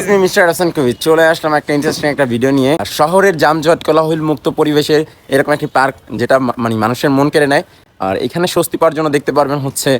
Is me mister Hasan কবি চলে আসলাম একটা ইন্টারেস্টিং একটা ভিডিও নিয়ে। শহরের যানজট কোলাহল মুক্ত পরিবেশে এরকম একটি পার্ক যেটা মানে মানুষের মন কেড়ে নেয়। আর এখানে স্বস্তি পাওয়ার জন্য দেখতে পারবেন হচ্ছে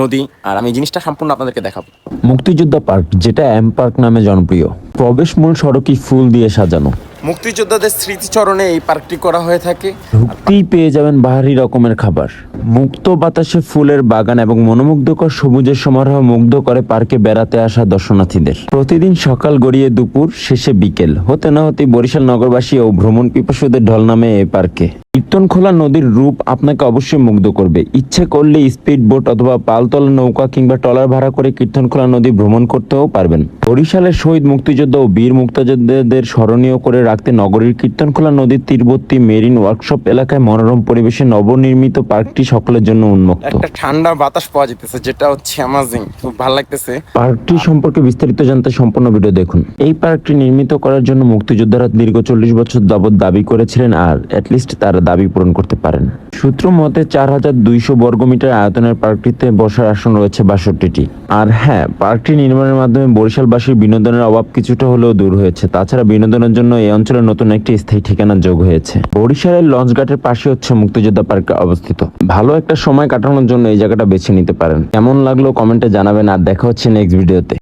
নদী। আর আমি জিনিসটা সম্পূর্ণ আপনাদেরকে দেখাবো। মুক্তিযোদ্ধা পার্ক, যেটা এম পার্ক নামে জনপ্রিয়। প্রবেশ মূল সড়কই ফুল দিয়ে সাজানো। মুক্তিযোদ্ধাদের স্মৃতিচরণে এই পার্কটি করা হয়ে থাকে। ঢুকতেই পেয়ে যাবেন বাহারি রকমের খাবার। মুক্ত বাতাসে ফুলের বাগান এবং মনোমুগ্ধকর সবুজের সমারোহ মুগ্ধ করে পার্কে বেড়াতে আসা দর্শনার্থীদের। প্রতিদিন সকাল গড়িয়ে দুপুর, শেষে বিকেল। হতে না হতে বরিশাল নগরবাসী ও ভ্রমণ পিপাসুদের ঢল নামে এই পার্কে। কীর্তনখোলা নদীর রূপ আপনাকে অবশ্যই মুগ্ধ করবে। ইচ্ছে করলে স্পিড বোট অথবা পালতলা নৌকা কিংবা ট্রলার ভাড়া করে কীর্তনখোলা নদী ভ্রমণ করতেও পারবেন। বরিশালের শহীদ মুক্তিযোদ্ধা ও বীর মুক্তিযোদ্ধাদের স্মরণীয় করে রাখতে নগরীর কীর্তনখোলা নদীর তীরবর্তী মেরিন ওয়ার্কশপ এলাকায় মনোরম পরিবেশে নবনির্মিত পার্কটি সকলের জন্য উন্মুক্ত। একটা ঠান্ডা বাতাস পাওয়া যেতেছে যেটা হচ্ছে অ্যামাজিং খুব ভালো লাগতেছে। পার্কটি সম্পর্কে বিস্তারিত জানতে সম্পূর্ণ ভিডিও দেখুন। এই পার্কটি নির্মিত করার জন্য মুক্তিযোদ্ধারা দীর্ঘ চল্লিশ বছর যাবৎ দাবি করেছিলেন আর অ্যাটলিস্ট তারা দাবি পূরণ করতে পারেন। সূত্র মতে, চার হাজার দুইশো বর্গমিটার আয়তনের পার্কটিতে বসার আসন রয়েছে বাষট্টিটি। আর হ্যাঁ পার্কটি নির্মাণের মাধ্যমে বরিশালবাসীর বিনোদনের অভাব কিছুটা হলেও দূর হয়েছে। তাছাড়া বিনোদনের জন্য এই অঞ্চলে নতুন একটি স্থায়ী ঠিকানা যোগ হয়েছে। বরিশালের লঞ্চঘাটের পাশে হচ্ছে মুক্তিযোদ্ধা পার্ক অবস্থিত। ভালো একটা সময় কাটানোর জন্য এই জায়গাটা বেছে নিতে পারেন। কেমন লাগল কমেন্টে জানাবেন। আর দেখা হচ্ছে নেক্সট ভিডিওতে